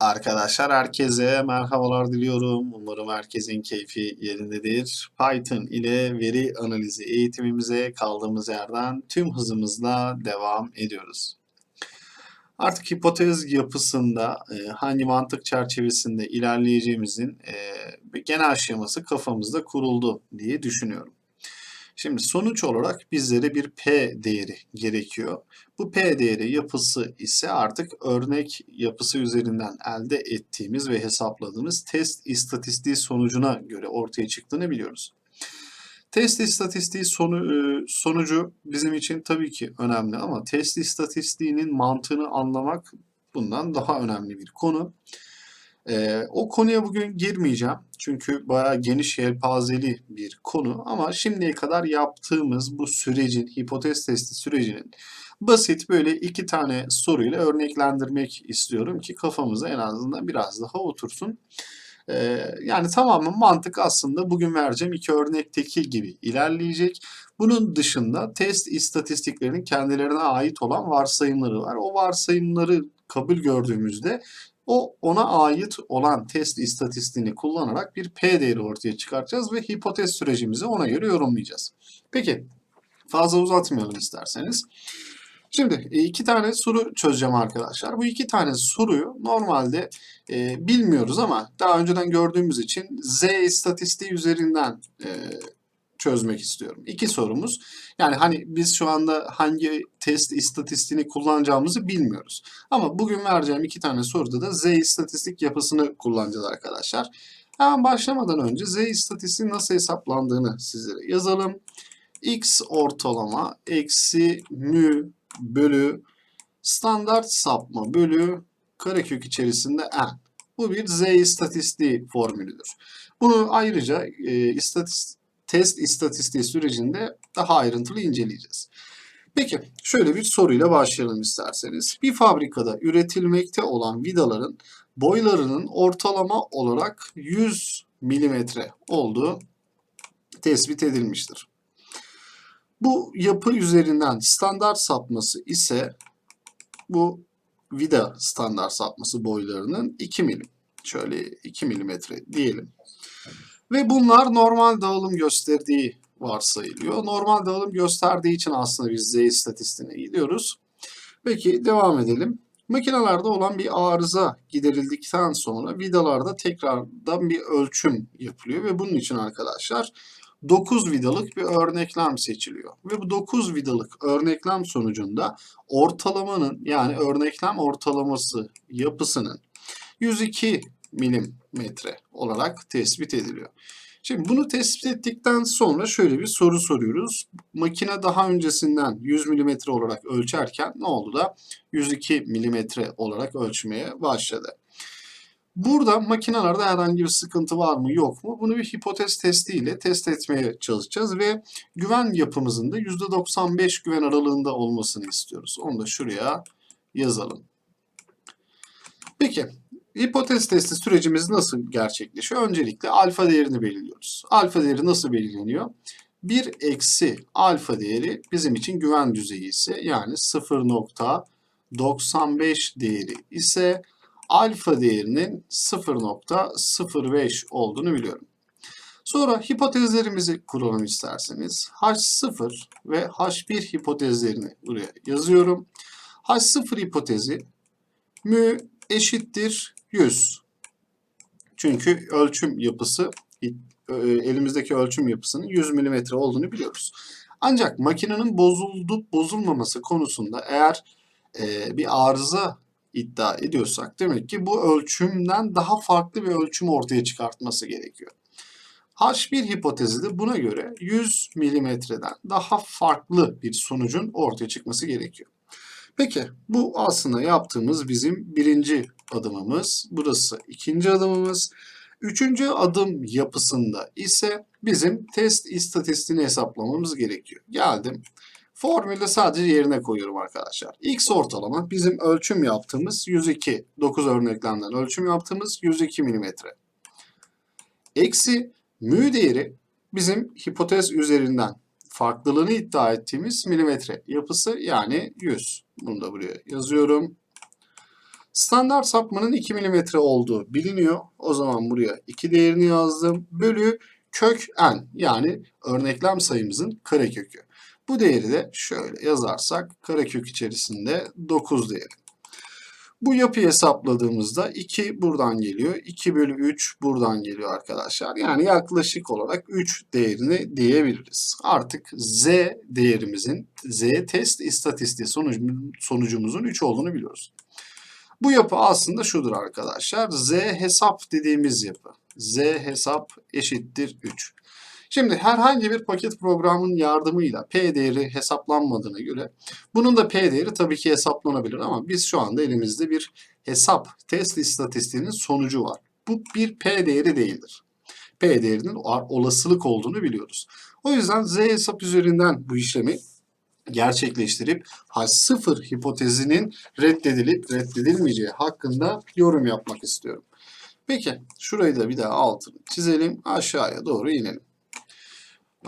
Arkadaşlar herkese merhabalar diliyorum. Umarım herkesin keyfi yerindedir. Python ile veri analizi eğitimimize kaldığımız yerden tüm hızımızla devam ediyoruz. Artık hipotez yapısında e, hangi mantık çerçevesinde ilerleyeceğimizin e, genel şeması kafamızda kuruldu diye düşünüyorum. Şimdi sonuç olarak bizlere bir P değeri gerekiyor. Bu P değeri yapısı ise artık örnek yapısı üzerinden elde ettiğimiz ve hesapladığımız test istatistiği sonucuna göre ortaya çıktığını biliyoruz. Test istatistiği sonu, e, sonucu bizim için tabii ki önemli ama test istatistiğinin mantığını anlamak bundan daha önemli bir konu. Ee, o konuya bugün girmeyeceğim. Çünkü bayağı geniş yelpazeli bir konu ama şimdiye kadar yaptığımız bu sürecin, hipotez testi sürecinin basit böyle iki tane soruyla örneklendirmek istiyorum ki kafamıza en azından biraz daha otursun. Ee, yani tamamen mantık aslında bugün vereceğim iki örnekteki gibi ilerleyecek. Bunun dışında test istatistiklerinin kendilerine ait olan varsayımları var. O varsayımları kabul gördüğümüzde o ona ait olan test istatistiğini kullanarak bir P değeri ortaya çıkartacağız ve hipotez sürecimizi ona göre yorumlayacağız. Peki fazla uzatmayalım isterseniz. Şimdi e, iki tane soru çözeceğim arkadaşlar. Bu iki tane soruyu normalde e, bilmiyoruz ama daha önceden gördüğümüz için Z istatistiği üzerinden e, çözmek istiyorum. İki sorumuz. Yani hani biz şu anda hangi test istatistiğini kullanacağımızı bilmiyoruz. Ama bugün vereceğim iki tane soruda da Z istatistik yapısını kullanacağız arkadaşlar. Hemen başlamadan önce Z istatistiği nasıl hesaplandığını sizlere yazalım. X ortalama eksi mü bölü standart sapma bölü karekök içerisinde n. Bu bir Z istatistiği formülüdür. Bunu ayrıca e, istatistik test istatistiği sürecinde daha ayrıntılı inceleyeceğiz. Peki şöyle bir soruyla başlayalım isterseniz. Bir fabrikada üretilmekte olan vidaların boylarının ortalama olarak 100 milimetre olduğu tespit edilmiştir. Bu yapı üzerinden standart sapması ise bu vida standart sapması boylarının 2 milim. Şöyle 2 milimetre diyelim. Ve bunlar normal dağılım gösterdiği varsayılıyor. Normal dağılım gösterdiği için aslında biz Z istatistiğine gidiyoruz. Peki devam edelim. Makinelerde olan bir arıza giderildikten sonra vidalarda tekrardan bir ölçüm yapılıyor ve bunun için arkadaşlar 9 vidalık bir örneklem seçiliyor. Ve bu 9 vidalık örneklem sonucunda ortalamanın yani örneklem ortalaması yapısının 102 milimetre olarak tespit ediliyor. Şimdi bunu tespit ettikten sonra şöyle bir soru soruyoruz. Makine daha öncesinden 100 milimetre olarak ölçerken ne oldu da 102 milimetre olarak ölçmeye başladı. Burada makinelerde herhangi bir sıkıntı var mı yok mu? Bunu bir hipotez testiyle test etmeye çalışacağız ve güven yapımızın da %95 güven aralığında olmasını istiyoruz. Onu da şuraya yazalım. Peki Hipotez testi sürecimiz nasıl gerçekleşiyor? Öncelikle alfa değerini belirliyoruz. Alfa değeri nasıl belirleniyor? 1 eksi alfa değeri bizim için güven düzeyi ise yani 0.95 değeri ise alfa değerinin 0.05 olduğunu biliyorum. Sonra hipotezlerimizi kuralım isterseniz. H0 ve H1 hipotezlerini buraya yazıyorum. H0 hipotezi mü eşittir 100. Çünkü ölçüm yapısı e, elimizdeki ölçüm yapısının 100 mm olduğunu biliyoruz. Ancak makinenin bozuldu bozulmaması konusunda eğer e, bir arıza iddia ediyorsak demek ki bu ölçümden daha farklı bir ölçüm ortaya çıkartması gerekiyor. H1 hipotezi de buna göre 100 milimetreden daha farklı bir sonucun ortaya çıkması gerekiyor. Peki bu aslında yaptığımız bizim birinci adımımız. Burası ikinci adımımız. Üçüncü adım yapısında ise bizim test istatistiğini hesaplamamız gerekiyor. Geldim. Formülde sadece yerine koyuyorum arkadaşlar. X ortalama bizim ölçüm yaptığımız 102. 9 örneklemden ölçüm yaptığımız 102 mm. Eksi mü değeri bizim hipotez üzerinden farklılığını iddia ettiğimiz milimetre yapısı yani 100. Bunu da buraya yazıyorum. Standart sapmanın 2 mm olduğu biliniyor. O zaman buraya 2 değerini yazdım. Bölü kök n yani örneklem sayımızın karekökü. Bu değeri de şöyle yazarsak karekök içerisinde 9 değeri. Bu yapıyı hesapladığımızda 2 buradan geliyor. 2 bölü 3 buradan geliyor arkadaşlar. Yani yaklaşık olarak 3 değerini diyebiliriz. Artık z değerimizin, z test istatistiği sonucu, sonucumuzun 3 olduğunu biliyoruz. Bu yapı aslında şudur arkadaşlar. Z hesap dediğimiz yapı. Z hesap eşittir 3. Şimdi herhangi bir paket programın yardımıyla P değeri hesaplanmadığına göre bunun da P değeri tabii ki hesaplanabilir ama biz şu anda elimizde bir hesap test istatistiğinin sonucu var. Bu bir P değeri değildir. P değerinin olasılık olduğunu biliyoruz. O yüzden Z hesap üzerinden bu işlemi gerçekleştirip H0 hipotezinin reddedilip reddedilmeyeceği hakkında yorum yapmak istiyorum. Peki şurayı da bir daha altını çizelim aşağıya doğru inelim.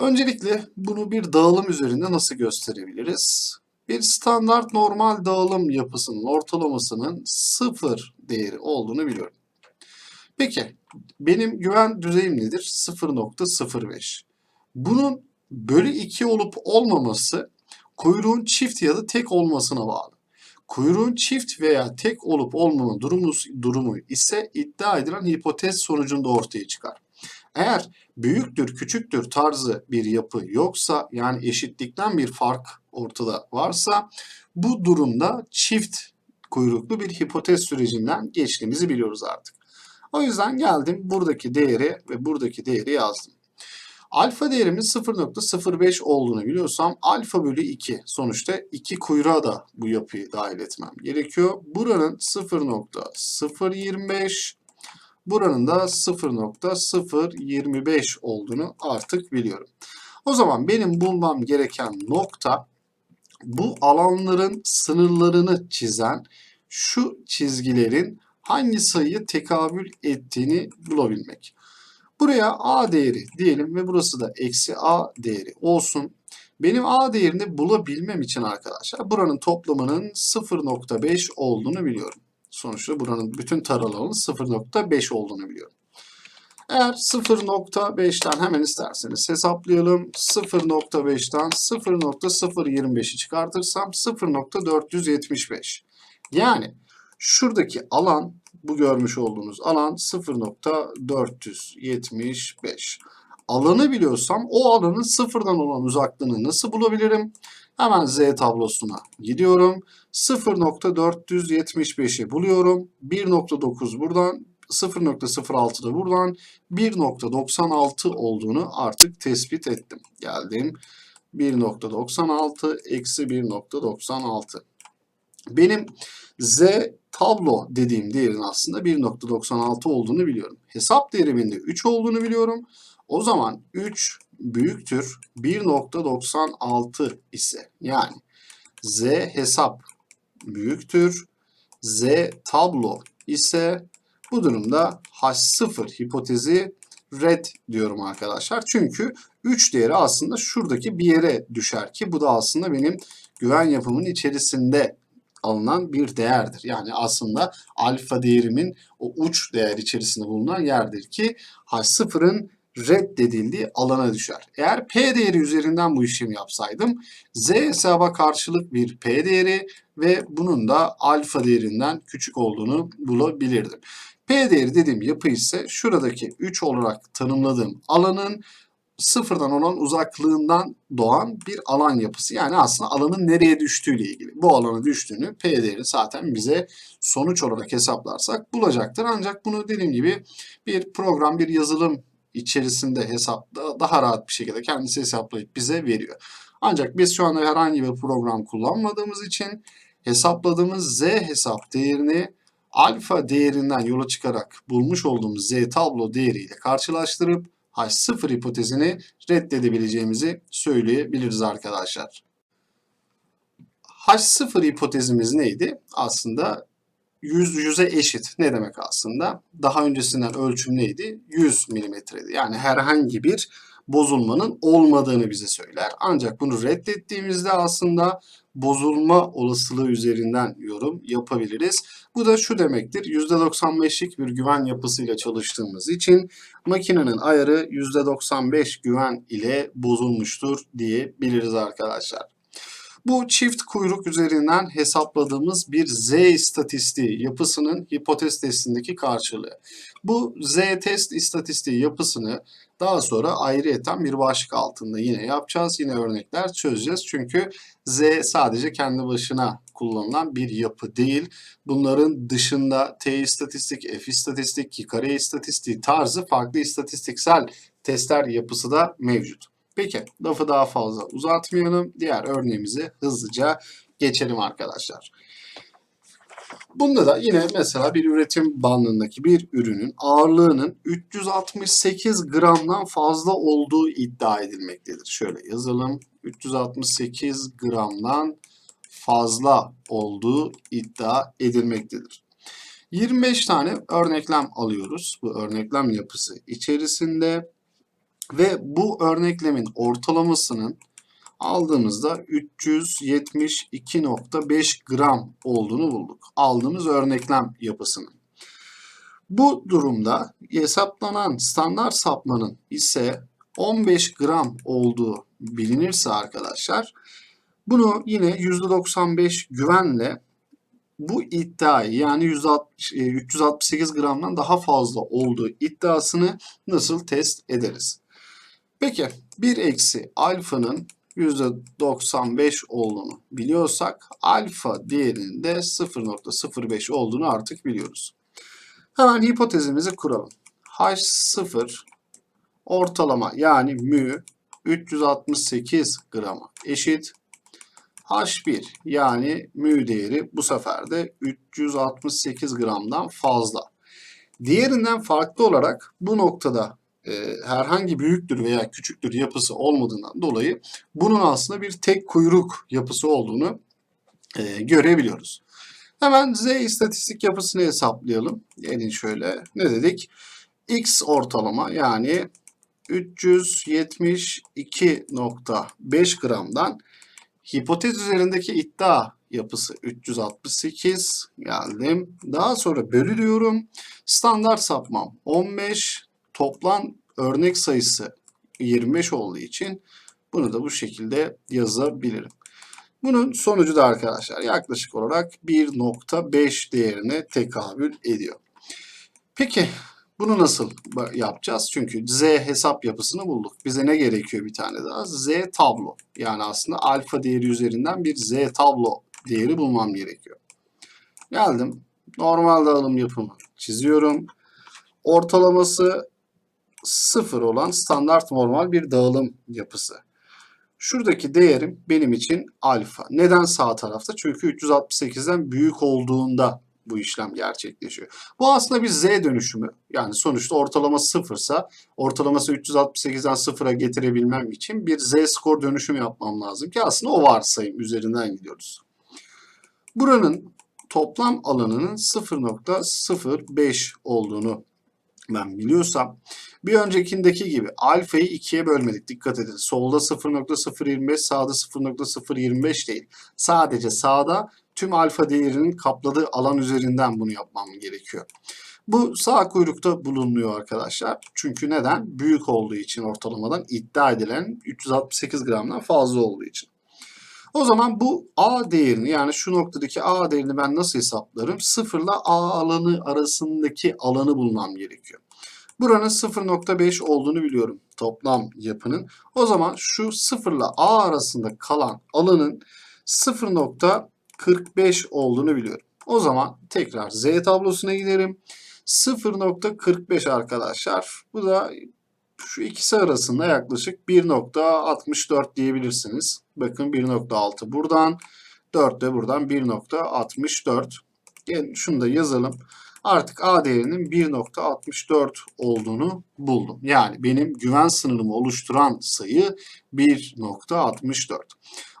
Öncelikle bunu bir dağılım üzerinde nasıl gösterebiliriz? Bir standart normal dağılım yapısının ortalamasının sıfır değeri olduğunu biliyorum. Peki benim güven düzeyim nedir? 0.05. Bunun bölü 2 olup olmaması kuyruğun çift ya da tek olmasına bağlı. Kuyruğun çift veya tek olup olmama durumu, durumu ise iddia edilen hipotez sonucunda ortaya çıkar. Eğer büyüktür, küçüktür tarzı bir yapı yoksa yani eşitlikten bir fark ortada varsa bu durumda çift kuyruklu bir hipotez sürecinden geçtiğimizi biliyoruz artık. O yüzden geldim buradaki değeri ve buradaki değeri yazdım. Alfa değerimiz 0.05 olduğunu biliyorsam alfa bölü 2 sonuçta 2 kuyruğa da bu yapıyı dahil etmem gerekiyor. Buranın 0.025 buranın da 0.025 olduğunu artık biliyorum. O zaman benim bulmam gereken nokta bu alanların sınırlarını çizen şu çizgilerin hangi sayıyı tekabül ettiğini bulabilmek. Buraya a değeri diyelim ve burası da eksi a değeri olsun. Benim a değerini bulabilmem için arkadaşlar buranın toplamının 0.5 olduğunu biliyorum. Sonuçta buranın bütün taralanın 0.5 olduğunu biliyorum. Eğer 0.5'ten hemen isterseniz hesaplayalım. 0.5'ten 0.025'i çıkartırsam 0.475. Yani şuradaki alan bu görmüş olduğunuz alan 0.475. Alanı biliyorsam o alanın sıfırdan olan uzaklığını nasıl bulabilirim? Hemen Z tablosuna gidiyorum. 0.475'i buluyorum. 1.9 buradan, 0.06 da buradan 1.96 olduğunu artık tespit ettim. Geldim. 1.96 eksi 1.96. Benim Z tablo dediğim değerin aslında 1.96 olduğunu biliyorum. Hesap değerimin de 3 olduğunu biliyorum. O zaman 3 büyüktür 1.96 ise yani Z hesap büyüktür Z tablo ise bu durumda H0 hipotezi red diyorum arkadaşlar. Çünkü 3 değeri aslında şuradaki bir yere düşer ki bu da aslında benim güven yapımın içerisinde alınan bir değerdir. Yani aslında alfa değerimin o uç değer içerisinde bulunan yerdir ki H0'ın reddedildiği alana düşer. Eğer P değeri üzerinden bu işlemi yapsaydım Z hesaba karşılık bir P değeri ve bunun da alfa değerinden küçük olduğunu bulabilirdim. P değeri dediğim yapı ise şuradaki 3 olarak tanımladığım alanın sıfırdan olan uzaklığından doğan bir alan yapısı. Yani aslında alanın nereye düştüğüyle ilgili. Bu alana düştüğünü P değeri zaten bize sonuç olarak hesaplarsak bulacaktır. Ancak bunu dediğim gibi bir program, bir yazılım içerisinde hesapla daha rahat bir şekilde kendisi hesaplayıp bize veriyor. Ancak biz şu anda herhangi bir program kullanmadığımız için hesapladığımız z hesap değerini alfa değerinden yola çıkarak bulmuş olduğumuz z tablo değeriyle karşılaştırıp H0 hipotezini reddedebileceğimizi söyleyebiliriz arkadaşlar. H0 hipotezimiz neydi? Aslında 100 yüze eşit. Ne demek aslında? Daha öncesinden ölçüm neydi? 100 milimetreydi. Yani herhangi bir bozulmanın olmadığını bize söyler. Ancak bunu reddettiğimizde aslında bozulma olasılığı üzerinden yorum yapabiliriz. Bu da şu demektir. %95'lik bir güven yapısıyla çalıştığımız için makinenin ayarı %95 güven ile bozulmuştur diyebiliriz arkadaşlar. Bu çift kuyruk üzerinden hesapladığımız bir Z istatistiği yapısının hipotez testindeki karşılığı. Bu Z test istatistiği yapısını daha sonra ayrıyeten bir başlık altında yine yapacağız. Yine örnekler çözeceğiz. Çünkü Z sadece kendi başına kullanılan bir yapı değil. Bunların dışında T istatistik, F istatistik, kare istatistiği tarzı farklı istatistiksel testler yapısı da mevcut. Peki lafı daha fazla uzatmayalım. Diğer örneğimize hızlıca geçelim arkadaşlar. Bunda da yine mesela bir üretim bandındaki bir ürünün ağırlığının 368 gramdan fazla olduğu iddia edilmektedir. Şöyle yazalım. 368 gramdan fazla olduğu iddia edilmektedir. 25 tane örneklem alıyoruz. Bu örneklem yapısı içerisinde ve bu örneklemin ortalamasının aldığımızda 372.5 gram olduğunu bulduk. Aldığımız örneklem yapısının. Bu durumda hesaplanan standart sapmanın ise 15 gram olduğu bilinirse arkadaşlar bunu yine %95 güvenle bu iddiayı yani 160, 368 gramdan daha fazla olduğu iddiasını nasıl test ederiz? Peki 1 eksi alfanın %95 olduğunu biliyorsak alfa değerinin de 0.05 olduğunu artık biliyoruz. Hemen hipotezimizi kuralım. H0 ortalama yani mü 368 grama eşit. H1 yani mü değeri bu sefer de 368 gramdan fazla. Diğerinden farklı olarak bu noktada e, herhangi büyüktür veya küçüktür yapısı olmadığından dolayı bunun aslında bir tek kuyruk yapısı olduğunu e, görebiliyoruz. Hemen Z istatistik yapısını hesaplayalım. Gelin şöyle ne dedik? X ortalama yani 372.5 gramdan hipotez üzerindeki iddia yapısı 368 geldim. Daha sonra bölü Standart sapmam 15 toplam örnek sayısı 25 olduğu için bunu da bu şekilde yazabilirim. Bunun sonucu da arkadaşlar yaklaşık olarak 1.5 değerine tekabül ediyor. Peki bunu nasıl yapacağız? Çünkü Z hesap yapısını bulduk. Bize ne gerekiyor bir tane daha? Z tablo. Yani aslında alfa değeri üzerinden bir Z tablo değeri bulmam gerekiyor. Geldim. Normal dağılım yapımı çiziyorum. Ortalaması sıfır olan standart normal bir dağılım yapısı. Şuradaki değerim benim için alfa. Neden sağ tarafta? Çünkü 368'den büyük olduğunda bu işlem gerçekleşiyor. Bu aslında bir z dönüşümü. Yani sonuçta ortalama sıfırsa ortalaması 368'den sıfıra getirebilmem için bir z skor dönüşümü yapmam lazım ki aslında o varsayım üzerinden gidiyoruz. Buranın toplam alanının 0.05 olduğunu ben biliyorsam bir öncekindeki gibi alfayı ikiye bölmedik. Dikkat edin. Solda 0.025 sağda 0.025 değil. Sadece sağda tüm alfa değerinin kapladığı alan üzerinden bunu yapmam gerekiyor. Bu sağ kuyrukta bulunuyor arkadaşlar. Çünkü neden? Büyük olduğu için ortalamadan iddia edilen 368 gramdan fazla olduğu için. O zaman bu A değerini yani şu noktadaki A değerini ben nasıl hesaplarım? Sıfırla A alanı arasındaki alanı bulmam gerekiyor. Buranın 0.5 olduğunu biliyorum toplam yapının. O zaman şu sıfırla A arasında kalan alanın 0.45 olduğunu biliyorum. O zaman tekrar Z tablosuna giderim. 0.45 arkadaşlar. Bu da şu ikisi arasında yaklaşık 1.64 diyebilirsiniz. Bakın 1.6 buradan 4 de buradan 1.64. Gelin şunu da yazalım. Artık A değerinin 1.64 olduğunu buldum. Yani benim güven sınırımı oluşturan sayı 1.64.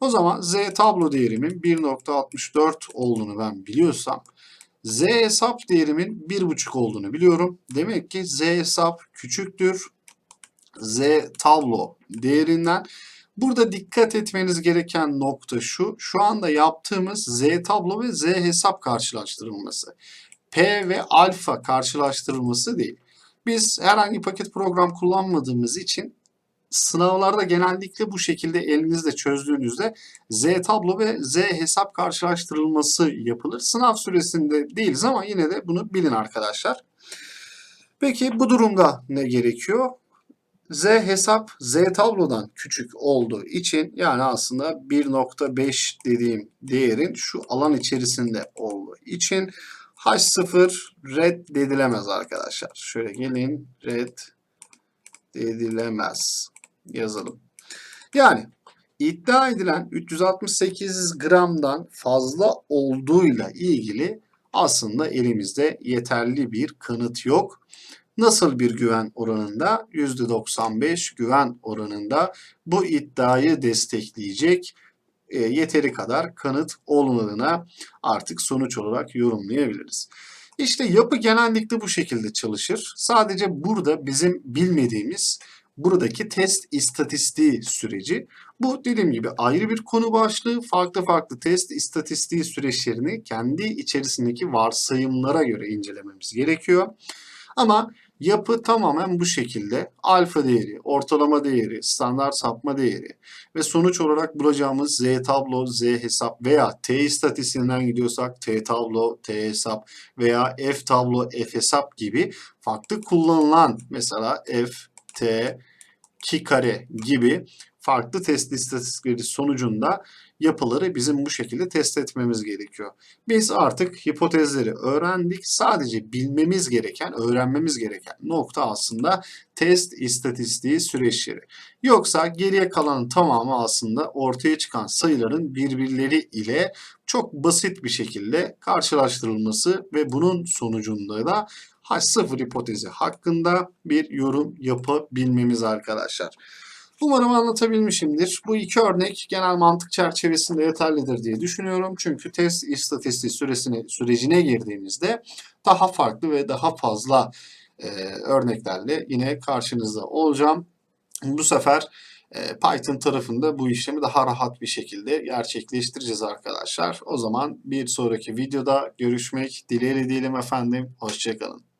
O zaman Z tablo değerimin 1.64 olduğunu ben biliyorsam Z hesap değerimin 1.5 olduğunu biliyorum. Demek ki Z hesap küçüktür z tablo değerinden. Burada dikkat etmeniz gereken nokta şu. Şu anda yaptığımız z tablo ve z hesap karşılaştırılması. P ve alfa karşılaştırılması değil. Biz herhangi paket program kullanmadığımız için sınavlarda genellikle bu şekilde elinizde çözdüğünüzde Z tablo ve Z hesap karşılaştırılması yapılır. Sınav süresinde değiliz ama yine de bunu bilin arkadaşlar. Peki bu durumda ne gerekiyor? Z hesap Z tablodan küçük olduğu için yani aslında 1.5 dediğim değerin şu alan içerisinde olduğu için H0 reddedilemez arkadaşlar. Şöyle gelin reddedilemez yazalım. Yani iddia edilen 368 gramdan fazla olduğuyla ilgili aslında elimizde yeterli bir kanıt yok. Nasıl bir güven oranında? %95 güven oranında bu iddiayı destekleyecek e, yeteri kadar kanıt olmadığına artık sonuç olarak yorumlayabiliriz. İşte yapı genellikle bu şekilde çalışır. Sadece burada bizim bilmediğimiz buradaki test istatistiği süreci. Bu dediğim gibi ayrı bir konu başlığı. Farklı farklı test istatistiği süreçlerini kendi içerisindeki varsayımlara göre incelememiz gerekiyor. Ama yapı tamamen bu şekilde. Alfa değeri, ortalama değeri, standart sapma değeri ve sonuç olarak bulacağımız Z tablo, Z hesap veya T istatistiğinden gidiyorsak T tablo, T hesap veya F tablo, F hesap gibi farklı kullanılan mesela F, T, ki kare gibi farklı test istatistikleri sonucunda yapıları bizim bu şekilde test etmemiz gerekiyor. Biz artık hipotezleri öğrendik. Sadece bilmemiz gereken, öğrenmemiz gereken nokta aslında test istatistiği süreçleri. Yoksa geriye kalanın tamamı aslında ortaya çıkan sayıların birbirleri ile çok basit bir şekilde karşılaştırılması ve bunun sonucunda da H0 hipotezi hakkında bir yorum yapabilmemiz arkadaşlar. Umarım anlatabilmişimdir. Bu iki örnek genel mantık çerçevesinde yeterlidir diye düşünüyorum. Çünkü test istatistiği süresine, sürecine girdiğimizde daha farklı ve daha fazla e, örneklerle yine karşınızda olacağım. Bu sefer e, Python tarafında bu işlemi daha rahat bir şekilde gerçekleştireceğiz arkadaşlar. O zaman bir sonraki videoda görüşmek dileğiyle diyelim efendim. Hoşçakalın.